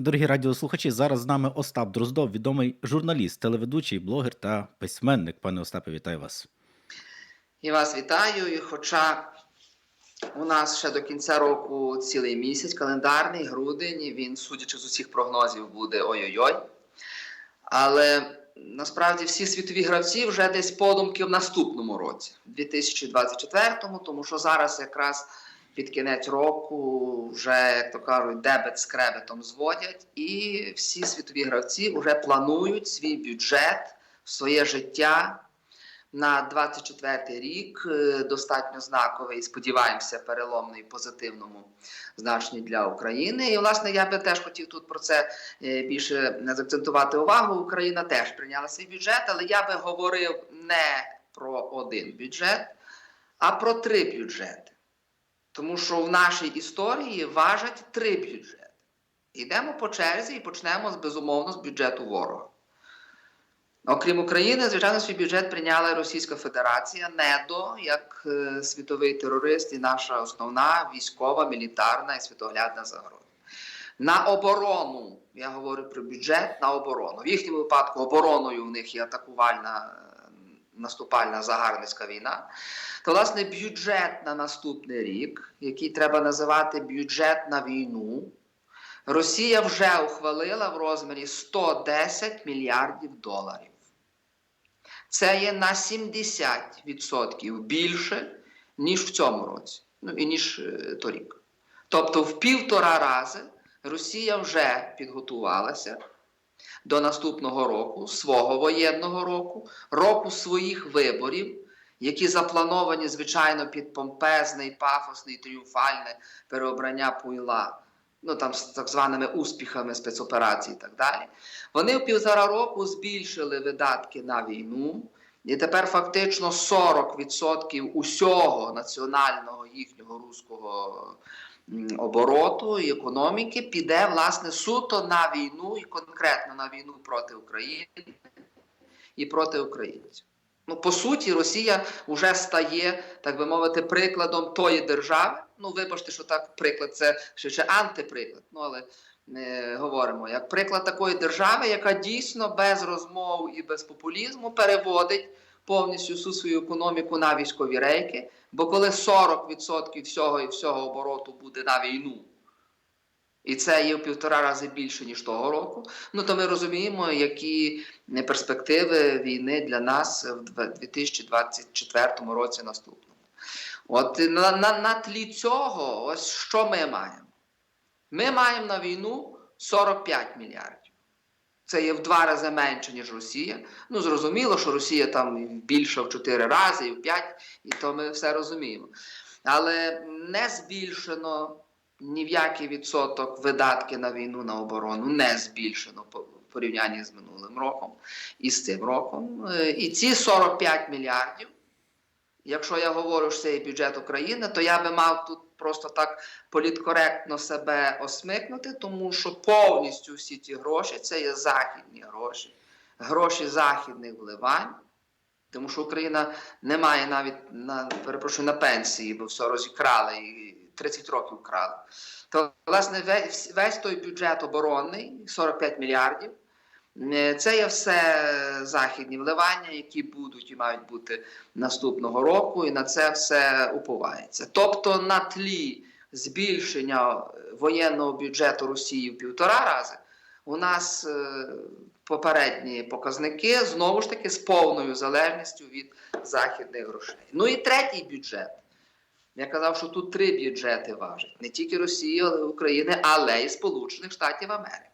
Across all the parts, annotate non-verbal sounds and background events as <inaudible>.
Дорогі радіослухачі, зараз з нами Остап Дроздов, відомий журналіст, телеведучий, блогер та письменник. Пане Остапе, вітаю вас. І вас вітаю. І хоча у нас ще до кінця року цілий місяць, календарний, грудень, він, судячи з усіх прогнозів, буде ой-ой-ой. Але насправді всі світові гравці вже десь подумки в наступному році, 2024-му, тому що зараз якраз під кінець року вже, як то кажуть, дебет з кребетом зводять, і всі світові гравці вже планують свій бюджет, своє життя на 24 рік е, достатньо знаковий, сподіваємося, переломний позитивному значенні для України. І власне я би теж хотів тут про це е, більше заакцентувати увагу. Україна теж прийняла свій бюджет, але я би говорив не про один бюджет, а про три бюджети. Тому що в нашій історії важать три бюджети. Йдемо по черзі і почнемо безумовно з бюджету ворога. Окрім України, звичайно, свій бюджет прийняла Російська Федерація, НЕДО, як е, світовий терорист і наша основна військова, мілітарна і світоглядна загроза. На оборону, я говорю про бюджет на оборону. В їхньому випадку обороною в них є атакувальна наступальна загарбницька війна. То, власне, бюджет на наступний рік, який треба називати бюджет на війну, Росія вже ухвалила в розмірі 110 мільярдів доларів. Це є на 70% більше, ніж в цьому році, ну і ніж е, торік. Тобто, в півтора рази Росія вже підготувалася до наступного року, свого воєнного року, року своїх виборів, які заплановані, звичайно, під помпезне, пафосне і тріумфальне переобрання Пуйла ну там з так званими успіхами спецоперацій і так далі. Вони в півтора року збільшили видатки на війну, і тепер фактично 40% усього національного їхнього руського обороту і економіки піде власне суто на війну і конкретно на війну проти України і проти українців. Ну, по суті, Росія вже стає, так би мовити, прикладом тої держави. Ну, вибачте, що так приклад, це ще, ще антиприклад. Ну, але не говоримо як приклад такої держави, яка дійсно без розмов і без популізму переводить повністю всю свою економіку на військові рейки. Бо коли 40% всього і всього обороту буде на війну, і це є в півтора рази більше, ніж того року. Ну то ми розуміємо, які перспективи війни для нас в 2024 році наступному. От на, на, на тлі цього, ось що ми маємо? Ми маємо на війну 45 мільярдів. Це є в два рази менше, ніж Росія. Ну, зрозуміло, що Росія там більша в 4 рази, і в 5, і то ми все розуміємо. Але не збільшено ні в який відсоток видатки на війну на оборону не збільшено в порівнянні з минулим роком і з цим роком. Е, І ці 45 мільярдів, якщо я говорю, що це є бюджет України, то я би мав тут просто так політкоректно себе осмикнути, тому що повністю всі ці гроші це є західні гроші, гроші західних вливань. Тому що Україна не має навіть на перепрошую на пенсії, бо все розікрали і 30 років крали. То, власне, весь, весь той бюджет оборонний, 45 мільярдів, це є все західні вливання, які будуть і мають бути наступного року, і на це все уповається. Тобто на тлі збільшення воєнного бюджету Росії в півтора рази, у нас е, попередні показники знову ж таки з повною залежністю від західних грошей. Ну і третій бюджет. Я казав, що тут три бюджети важать: не тільки Росії, України, але й Сполучених Штатів Америки.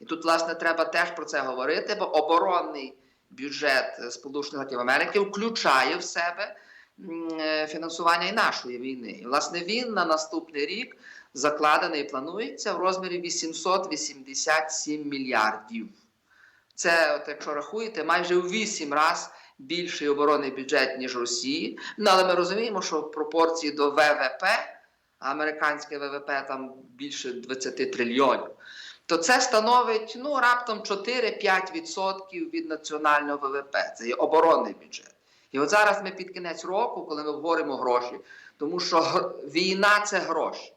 І тут, власне, треба теж про це говорити, бо оборонний бюджет Сполучених Штатів Америки включає в себе е, фінансування і нашої війни. І, власне, він на наступний рік закладений і планується в розмірі 887 мільярдів. Це, от якщо рахуєте, майже у 8 разів більший оборонний бюджет, ніж Росії. Ну, але ми розуміємо, що в пропорції до ВВП, американське ВВП там більше 20 трильйонів, то це становить ну, раптом 4-5% від національного ВВП. Це є оборонний бюджет. І от зараз ми під кінець року, коли ми говоримо гроші, тому що війна це гроші.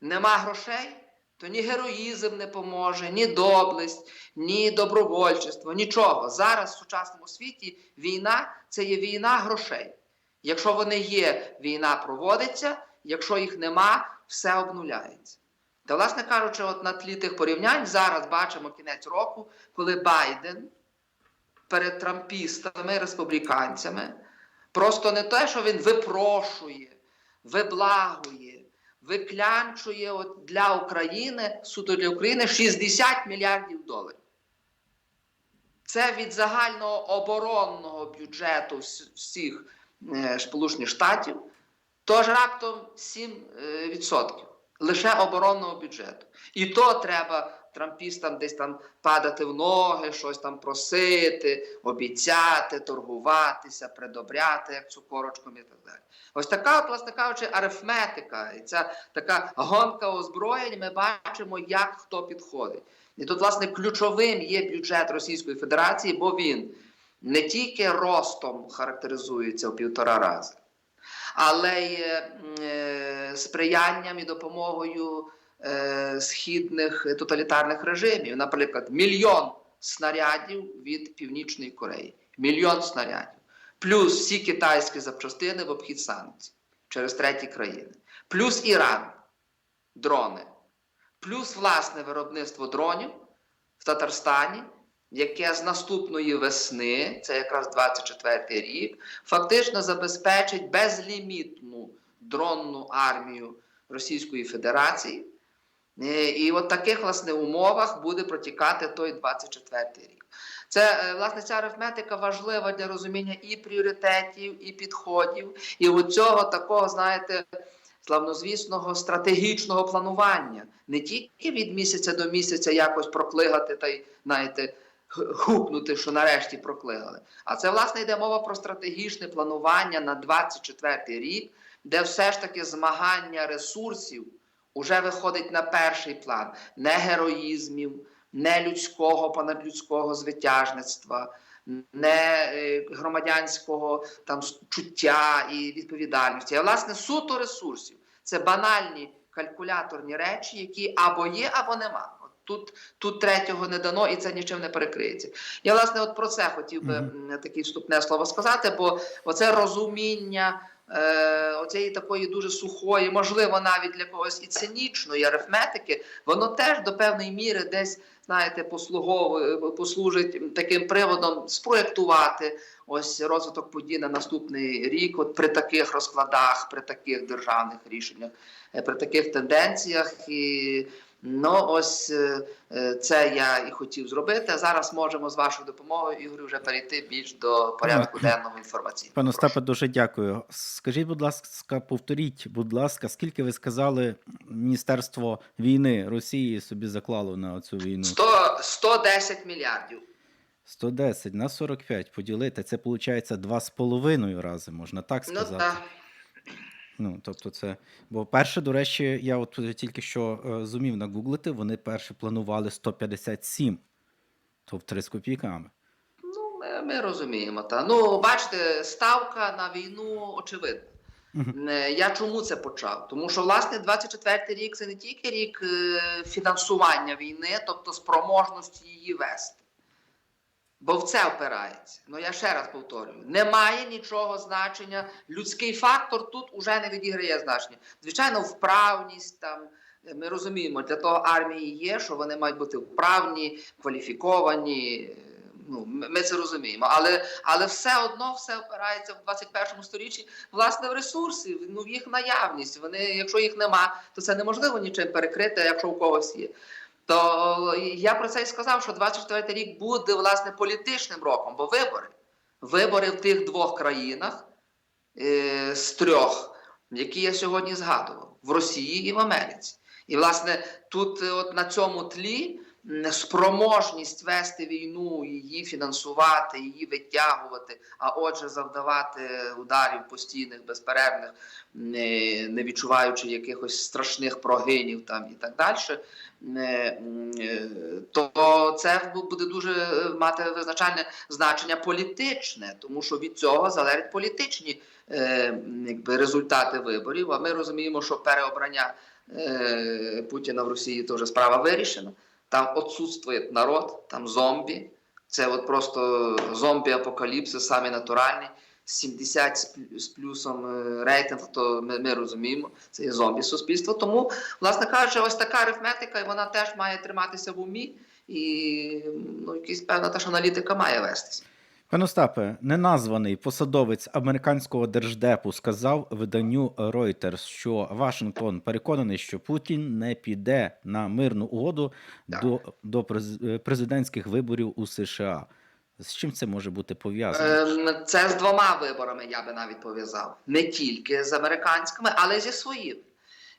Нема грошей, то ні героїзм не поможе, ні доблесть, ні добровольчество, нічого. Зараз в сучасному світі війна це є війна грошей. Якщо вони є, війна проводиться, якщо їх нема, все обнуляється. Та, власне кажучи, от на тлі тих порівнянь зараз бачимо кінець року, коли Байден перед трампістами, республіканцями, просто не те, що він випрошує, виблагує, виклянчує от для України, суто для України 60 мільярдів доларів. Це від загального оборонного бюджету всіх е, Сполучених Штатів, тож раптом 7% лише оборонного бюджету. І то треба трампістам десь там падати в ноги, щось там просити, обіцяти, торгуватися, придобряти, як цукорочком і так далі. Ось така, власне кажучи, арифметика, і ця така гонка озброєнь, ми бачимо, як хто підходить. І тут, власне, ключовим є бюджет Російської Федерації, бо він не тільки ростом характеризується в півтора рази, але й е, сприянням і допомогою е, східних тоталітарних режимів. Наприклад, мільйон снарядів від Північної Кореї. Мільйон снарядів. Плюс всі китайські запчастини в обхід санкцій через треті країни. Плюс Іран, дрони. Плюс власне виробництво дронів в Татарстані, яке з наступної весни, це якраз 24 рік, фактично забезпечить безлімітну дронну армію Російської Федерації. Е, І от таких власне умовах буде протікати той 24 рік. Це е, власне ця арифметика важлива для розуміння і пріоритетів, і підходів, і от цього такого, знаєте, славнозвісного стратегічного планування. Не тільки від місяця до місяця якось проклигати та й, знаєте, гукнути, що нарешті проклигали. А це, власне, йде мова про стратегічне планування на 24 рік, де все ж таки змагання ресурсів уже виходить на перший план не героїзмів, не людського, понадлюдського звитяжництва, не е, громадянського там чуття і відповідальності, а власне суто ресурсів. Це банальні калькуляторні речі, які або є, або нема. Тут, тут третього не дано і це нічим не перекриється. Я власне от про це хотів би Мгм. м, таке вступне слово сказати, бо оце розуміння е, оцієї такої дуже сухої, можливо, навіть для когось і цинічної арифметики, воно теж до певної міри десь, знаєте, послуговує, послужить таким приводом спроєктувати ось розвиток подій на наступний рік, от при таких розкладах, при таких державних рішеннях, е, при таких тенденціях. І ну, ось е, е, це я і хотів зробити. Зараз можемо з вашою допомогою, Ігорю, вже перейти більш до порядку денного інформаційного. Пане Остапе, дуже дякую. Скажіть, будь ласка, повторіть, будь ласка, скільки ви сказали, Міністерство війни Росії собі заклало на цю війну? 100, 110 мільярдів. 110 на 45 поділити, це виходить 2,5 рази, можна так Ну сказати. так. Ну, тобто це. Бо перше, до речі, я от тільки що е, зумів нагуглити, вони перше планували 157, то в 3 з копійками. Ну, ми, ми розуміємо. Та. Ну, бачите, ставка на війну очевидна. Е, Я чому це почав? Тому що, власне, 24 рік це не тільки рік е, фінансування війни, тобто спроможності її вести. Бо в це опирається. Ну я ще раз повторюю: немає нічого значення. Людський фактор тут уже не відіграє значення. Звичайно, вправність там. Ми розуміємо, для того армії є, що вони мають бути вправні, кваліфіковані. Ну, ми це розуміємо. Але, але все одно все опирається в 21 сторіччі власне в ресурси, ну, в їх наявність. Вони, якщо їх нема, то це неможливо нічим перекрити, якщо у когось є. То я про це і сказав, що 24 рік буде власне політичним роком, бо вибори. Вибори в тих двох країнах е, з трьох, які я сьогодні згадував, в Росії і в Америці. І, власне, тут е, от на цьому тлі спроможність вести війну, її фінансувати, її витягувати, а отже, завдавати ударів постійних, безперервних, не, відчуваючи якихось страшних прогинів там і так далі, е, е, то це буде дуже е, мати визначальне значення політичне, тому що від цього залежать політичні якби, результати виборів. А ми розуміємо, що переобрання Путіна в Росії, то вже справа вирішена. Там відсутствує народ, там зомбі. Це от просто зомбі-апокаліпси, самі натуральні. 70 з плюсом е, рейтинг, то ми, ми розуміємо, це є зомбі суспільство. Тому, власне кажучи, ось така арифметика, і вона теж має триматися в умі, і ну, якась певна теж аналітика має вестися. Пане Остапе, неназваний посадовець американського держдепу сказав виданню Reuters, що Вашингтон переконаний, що Путін не піде на мирну угоду Так. до, до президентських виборів у США. З чим це може бути пов'язано? Ем, Це з двома виборами я би навіть пов'язав. Не тільки з американськими, але й зі своїми.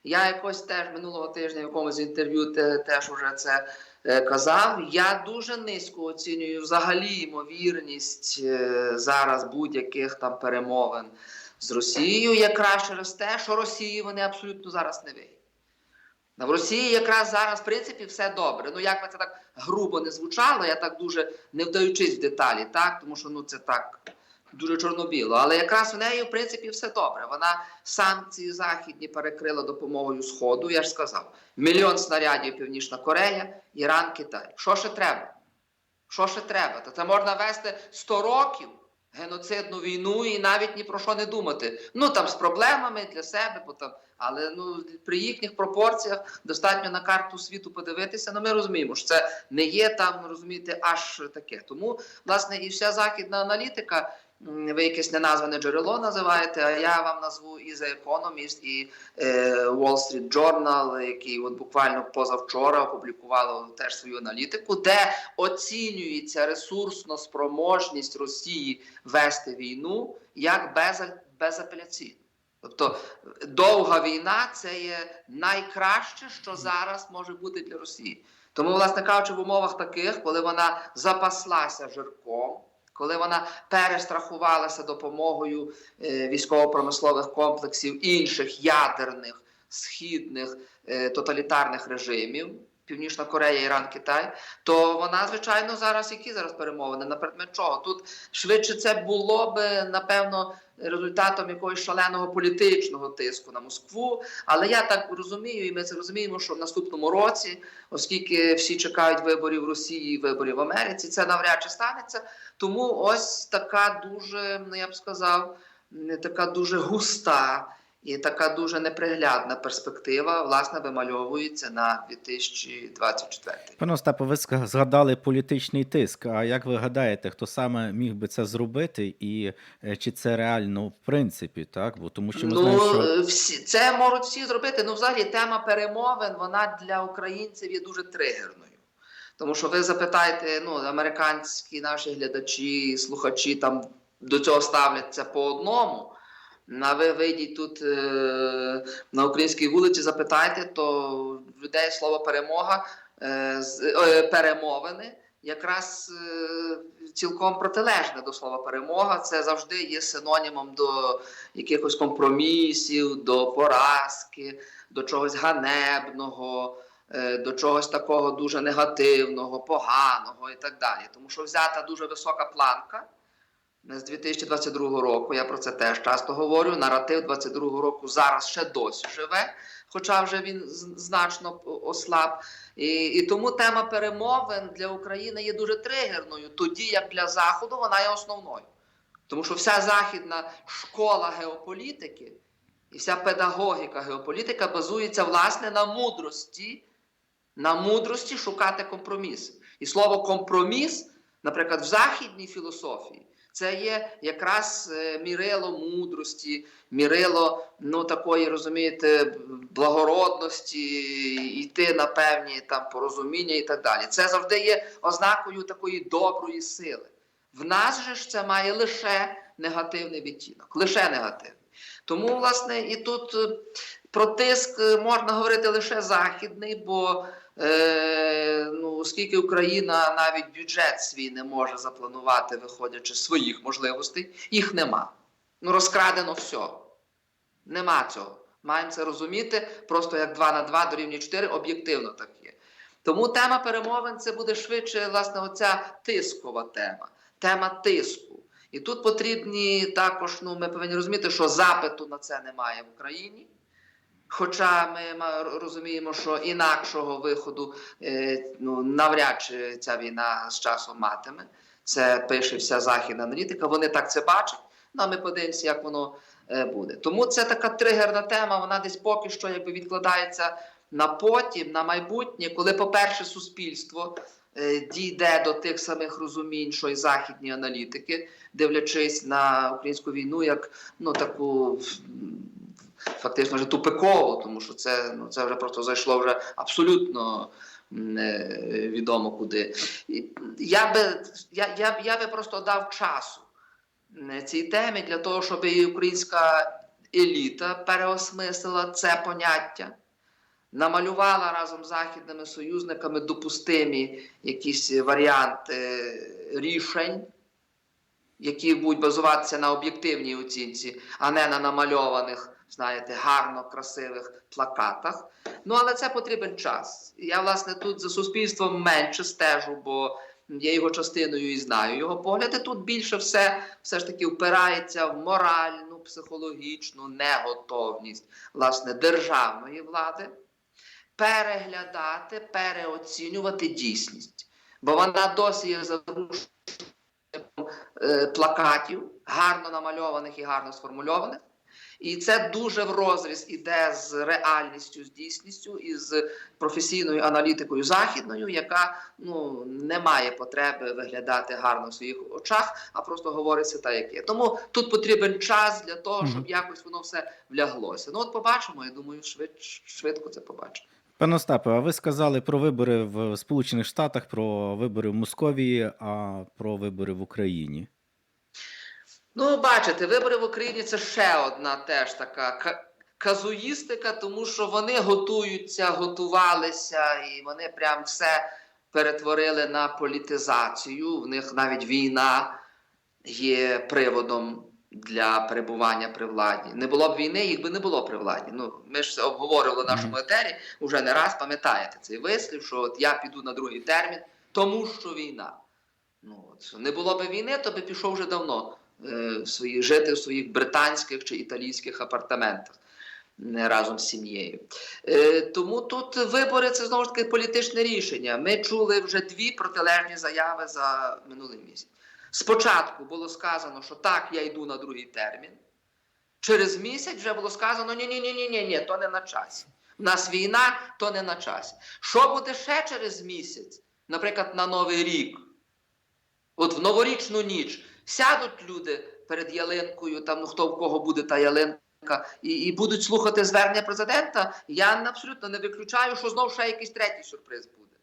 Я якось теж минулого тижня в якомусь інтерв'ю те, теж уже це е, казав. Я дуже низько оцінюю взагалі ймовірність е, зараз будь-яких там перемовин з Росією, якраз через те, що Росії вони абсолютно зараз не вигідні. В Росії якраз зараз, в принципі, все добре. Ну, як би це так грубо не звучало, я так дуже не вдаючись в деталі, так, тому що ну, це так дуже чорно-біло. Але якраз в неї, в принципі, все добре. Вона санкції західні перекрила допомогою Сходу, я ж сказав. Мільйон снарядів Північна Корея, Іран, Китай. Що ще треба? Що ще треба? Та це можна вести 100 років геноцидну війну і навіть ні про що не думати. Ну там з проблемами для себе, бо там, але ну при їхніх пропорціях достатньо на карту світу подивитися. Ну ми розуміємо, що це не є там, розумієте, аж таке. Тому власне і вся західна аналітика. Ви якесь неназване джерело називаєте, а я вам назву і The Economist, і е, Wall Street Journal, які от буквально позавчора опублікували теж свою аналітику, де оцінюється ресурсна спроможність Росії вести війну як беза- безапеляційну. Тобто довга війна це є найкраще, що зараз може бути для Росії. Тому, власне кажучи, в умовах таких, коли вона запаслася жирком, коли вона перестрахувалася допомогою е, військово-промислових комплексів інших ядерних східних е, тоталітарних режимів. Північна Корея, Іран, Китай, то вона, звичайно, зараз які зараз перемовини на предмет чого? Тут швидше це було би напевно результатом якогось шаленого політичного тиску на Москву. Але я так розумію, і ми це розуміємо, що в наступному році, оскільки всі чекають виборів в Росії, виборів в Америці, це навряд чи станеться. Тому ось така дуже, ну я б сказав, м, така дуже густа і така дуже неприглядна перспектива, власне, вимальовується на 2024. Пане Остапе, ви згадали політичний тиск. А як ви гадаєте, хто саме міг би це зробити, і е, чи це реально в принципі, так? Бо тому що ми ну, знаємо, що е, всі, це можуть всі зробити. Ну, взагалі, тема перемовин вона для українців є дуже тригерною. Тому що ви запитаєте, ну, американські наші глядачі, слухачі там до цього ставляться по одному. А ви вийдіть тут е, на українській вулиці, запитайте, то людей слово перемога, е, е, перемовини якраз цілком протилежне до слова перемога. Це завжди є синонімом до якихось компромісів, до поразки, до чогось ганебного, до чогось такого дуже негативного, поганого і так далі. Тому що взята дуже висока планка. З 2022 року я про це теж часто говорю. Наратив 22 року зараз ще досі живе, хоча вже він значно ослаб. І, і тому тема перемовин для України є дуже тригерною, тоді як для Заходу вона є основною. Тому що вся західна школа геополітики і вся педагогіка геополітика базується власне на мудрості, на мудрості шукати компроміс. І слово компроміс, наприклад, в західній філософії. Це є якраз е, мірило мудрості, мірило ну такої, розумієте, благородності, йти на певні там порозуміння і так далі. Це завжди є ознакою такої доброї сили. В нас же ж це має лише негативний відтінок, лише негативний. Тому, власне, і тут е, про тиск е, можна говорити лише західний, бо е, ну, оскільки Україна навіть бюджет свій не може запланувати, виходячи з своїх можливостей, їх нема. Ну, розкрадено все. Нема цього. Маємо це розуміти, просто як 2 на 2 дорівнює 4, об'єктивно так є. Тому тема перемовин це буде швидше, власне, оця тискова тема, тема тиску. І тут потрібні також, ну, ми повинні розуміти, що запиту на це немає в Україні. Хоча ми розуміємо, що інакшого виходу е, ну, навряд чи ця війна з часом матиме. Це пише вся західна аналітика. Вони так це бачать. Ну, а ми подивимося, як воно е, буде. Тому це така тригерна тема. Вона десь поки що якби відкладається на потім, на майбутнє, коли, по-перше, суспільство е, дійде до тих самих розумінь, що й західні аналітики, дивлячись на українську війну як ну таку. Фактично вже тупиково, тому що це, ну, це вже просто зайшло вже абсолютно м, е, відомо куди. Я би, я, я, я би просто дав часу цій темі для того, щоб і українська еліта переосмислила це поняття, намалювала разом з західними союзниками допустимі якісь варіанти рішень, які будуть базуватися на об'єктивній оцінці, а не на намальованих, знаєте, гарно красивих плакатах. Ну, але це потрібен час. Я, власне, тут за суспільством менше стежу, бо є його частиною і знаю його погляди. Тут більше все, все ж таки впирається в моральну, психологічну неготовність власне державної влади переглядати, переоцінювати дійсність. Бо вона досі є заглушеною е, плакатів, гарно намальованих і гарно сформульованих. І це дуже в розріз іде з реальністю, з дійсністю і з професійною аналітикою західною, яка ну не має потреби виглядати гарно в своїх очах, а просто говориться так, як є. Тому тут потрібен час для того, щоб якось воно все вляглося. Ну от побачимо. Я думаю, швид, швидко це побачимо. Пане Остапе, а ви сказали про вибори в Сполучених Штатах, про вибори в Московії, а про вибори в Україні. Ну, бачите, вибори в Україні це ще одна теж така казуїстика, тому що вони готуються, готувалися, і вони прям все перетворили на політизацію. В них навіть війна є приводом для перебування при владі. Не було б війни, їх би не було при владі. Ну, ми ж це обговорювали в нашому етері уже не раз, пам'ятаєте цей вислів, що от я піду на другий термін, тому що війна. Ну, от, не було б війни, то би пішов вже давно в свої, жити в своїх британських чи італійських апартаментах разом з сім'єю. Е, тому тут вибори це знову ж таки політичне рішення. Ми чули вже дві протилежні заяви за минулий місяць. Спочатку було сказано, що так, я йду на другий термін. Через місяць вже було сказано: ні, ні, ні, ні, ні, ні, то не на часі. У нас війна, то не на часі. Що буде ще через місяць, наприклад, на Новий рік? От в новорічну ніч сядуть люди перед ялинкою, там ну хто в кого буде та ялинка, і, і будуть слухати звернення президента. Я абсолютно не виключаю, що знову ще якийсь третій сюрприз буде.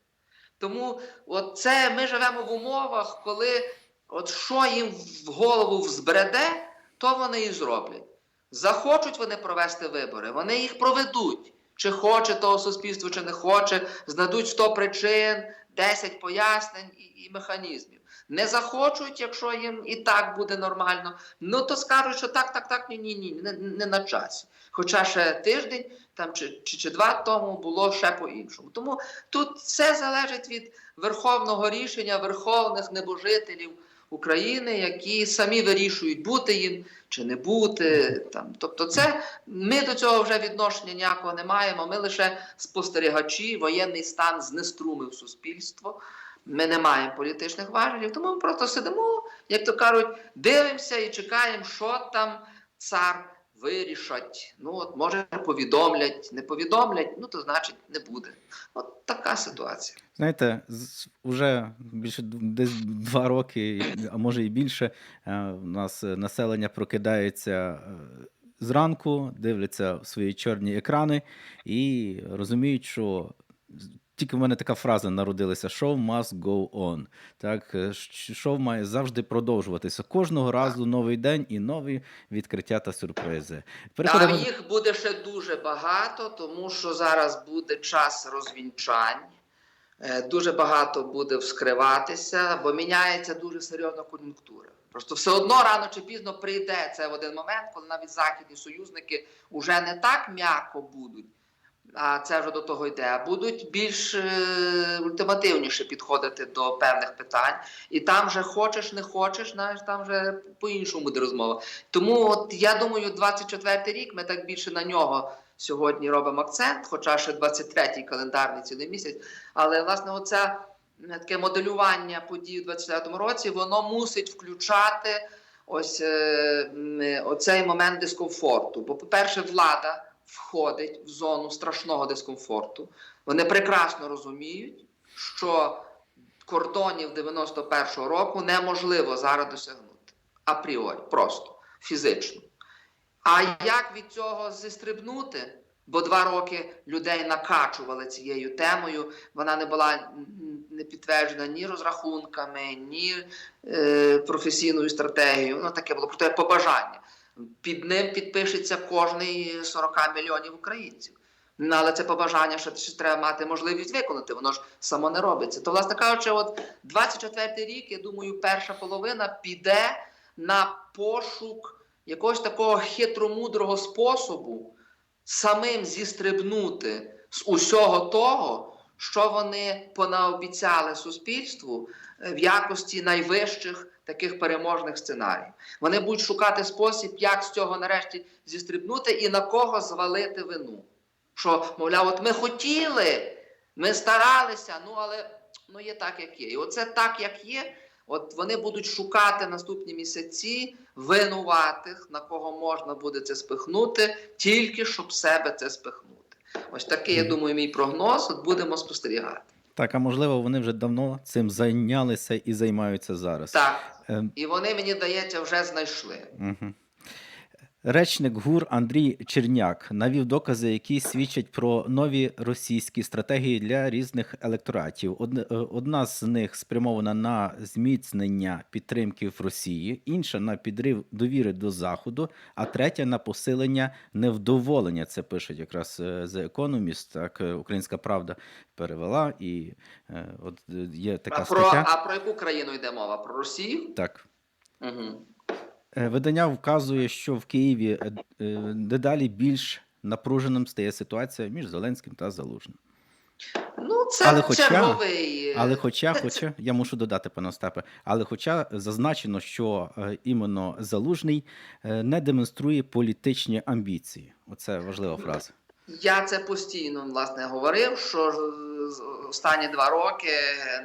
Тому от це ми живемо в умовах, коли от що їм в голову взбреде, то вони і зроблять. Захочуть вони провести вибори, вони їх проведуть. Чи хоче того суспільство, чи не хоче, знайдуть 100 причин, 10 пояснень і, і механізмів. Не захочуть, якщо їм і так буде нормально, ну то скажуть, що так, так, так, ні, ні, ні, не, не на часі. Хоча ще тиждень там чи, чи, чи два тому було ще по-іншому. Тому тут все залежить від верховного рішення верховних небожителів України, які самі вирішують, бути їм чи не бути. Там. Тобто, це ми до цього вже відношення ніякого не маємо. Ми лише спостерігачі, воєнний стан знеструмив суспільство. Ми не маємо політичних важелів, тому ми просто сидимо, як то кажуть, дивимося і чекаємо, що там цар вирішать. Ну, от може повідомлять, не повідомлять, ну то значить не буде. От така ситуація. Знаєте, уже більше десь два роки, а може і більше, у нас е, населення прокидається е, зранку, дивляться в свої чорні екрани і розуміють, що тільки в мене така фраза народилася: show must go on. Так, е, шоу має завжди продовжуватися. Кожного разу новий день і нові відкриття та сюрпризи. Переходимо. їх буде ще дуже багато, тому що зараз буде час розвінчань. Е, Дуже багато буде вскриватися, бо міняється дуже серйозна кон'юнктура. Просто все одно рано чи пізно прийде це в один момент, коли навіть західні союзники вже не так м'яко будуть, а це вже до того йде, будуть більш е, ультимативніше підходити до певних питань. І там вже хочеш, не хочеш, знаєш, там вже по-іншому буде розмова. Тому от я думаю, 24 рік ми так більше на нього сьогодні робимо акцент, хоча ще 23-й календарний цілий місяць. Але власне, оце таке моделювання подій у 24-му році, воно мусить включати ось е, оцей момент дискомфорту. Бо, по-перше, влада входить в зону страшного дискомфорту. Вони прекрасно розуміють, що кордонів 91-го року неможливо зараз досягнути апріорі, просто фізично. А як від цього зістрибнути? Бо два роки людей накачували цією темою. Вона не була не підтверджена ні розрахунками, ні е, професійною стратегією. Ну таке було просто як побажання. Під ним підпишеться кожний 40 мільйонів українців. Ну, але це побажання, що треба мати можливість виконати, воно ж само не робиться. То, власне кажучи, от 24 рік, я думаю, перша половина піде на пошук якогось такого хитромудрого способу самим зістрибнути з усього того, що вони понаобіцяли суспільству е, в якості найвищих таких переможних сценаріїв. Вони будуть шукати спосіб, як з цього нарешті зістрибнути і на кого звалити вину. Що, мовляв, от ми хотіли, ми старалися, ну але ну є так, як є. І оце так, як є. От вони будуть шукати наступні місяці винуватих, на кого можна буде це спихнути, тільки щоб себе це спихнути. Ось такий, я думаю, мій прогноз. От будемо спостерігати. Так, а можливо, вони вже давно цим зайнялися і займаються зараз. Так, Е... і вони, мені здається, вже знайшли. Угу. Речник ГУР Андрій Черняк навів докази, які свідчать про нові російські стратегії для різних електоратів. Е, Одна з них спрямована на зміцнення підтримки в Росії, інша на підрив довіри до Заходу, а третя на посилення невдоволення. Це пишуть якраз е, The Economist, так е, Українська Правда перевела. І от є така А про, стаття. а про яку країну йде мова? Про Росію? Так. Угу. Е, Видання вказує, що в Києві е, е, дедалі більш напруженим стає ситуація між Зеленським та Залужним. Ну, це Але хоча- черговий. Але хоча, <laughs> хоча, я мушу додати, пане Остапе, але хоча зазначено, що іменно Залужний не демонструє політичні амбіції. Оце важлива фраза. Я це постійно власне говорив, що останні два роки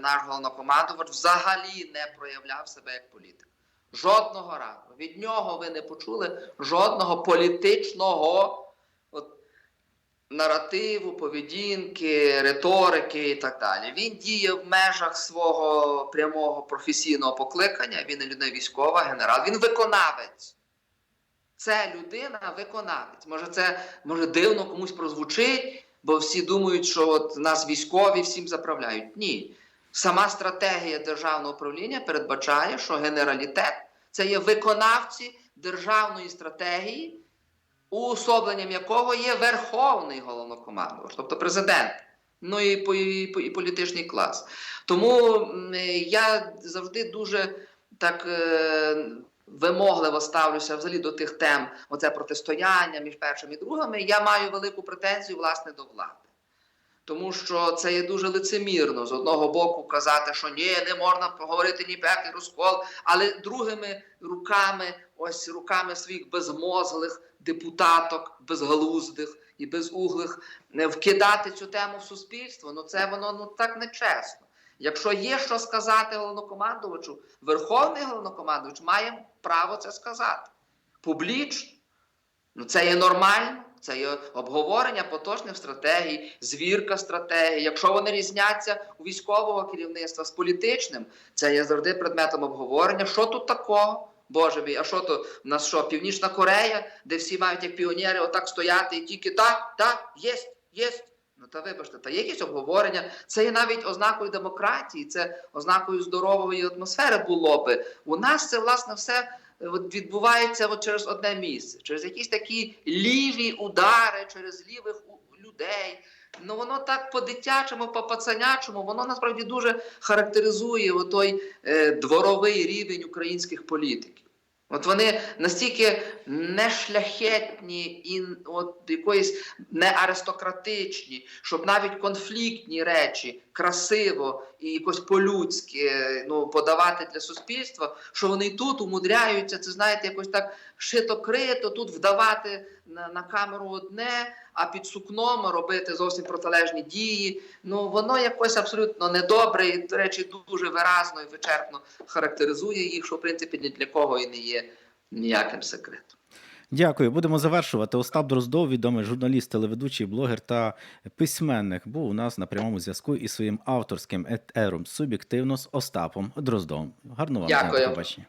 наш головнокомандувач взагалі не проявляв себе як політик. Жодного разу. Від нього ви не почули жодного політичного от, наративу, поведінки, риторики і так далі. Він діє в межах свого прямого професійного покликання. Він не людина військова, генерал, він виконавець. Це людина виконавець. Може, це може дивно комусь прозвучить, бо всі думають, що от нас військові всім заправляють. Ні. Сама стратегія державного управління передбачає, що генералітет це є виконавці державної стратегії, уособленням якого є верховний головнокомандувач, тобто президент. Ну і, і, і політичний клас. Тому я завжди дуже так е, вимогливо ставлюся взагалі до тих тем, оце протистояння між першим і другими. Я маю велику претензію власне до влади. Тому що це є дуже лицемірно з одного боку казати, що ні, не можна поговорити ні п'ятий розкол, але другими руками, ось руками своїх безмозглих депутаток, безгалуздих і безуглих, не вкидати цю тему в суспільство. Ну це воно ну так нечесно. Якщо є що сказати головнокомандувачу, верховний головнокомандувач має право це сказати публічно. Ну це є нормально. Це є обговорення поточних стратегій, звірка стратегій. Якщо вони різняться у військового керівництва з політичним, це є завжди предметом обговорення. Що тут такого? Боже мій, а що то в нас що, Північна Корея, де всі мають як піонери отак стояти і тільки так, так, єсть, єсть. Ну та вибачте, та є якісь обговорення. Це є навіть ознакою демократії, це ознакою здорової атмосфери було би. У нас це власне все от відбувається от через одне місце, через якісь такі ліві удари, через лівих людей. Ну воно так по-дитячому, по-пацанячому, воно насправді дуже характеризує той е, дворовий рівень українських політиків. От вони настільки не шляхетні і от якоїсь не аристократичні, щоб навіть конфліктні речі красиво і якось по-людськи ну, подавати для суспільства, що вони тут умудряються, це знаєте, якось так шито-крито, тут вдавати на, на камеру одне, а під сукном робити зовсім протилежні дії. Ну воно якось абсолютно недобре, і, до речі, дуже виразно і вичерпно характеризує їх, що в принципі ні для кого і не є ніяким секретом. Дякую. Будемо завершувати. Остап Дроздов, відомий журналіст, телеведучий, блогер та письменник, був у нас на прямому зв'язку із своїм авторським етером суб'єктивно з Остапом Дроздовим. Гарного вам Дякую. побачення.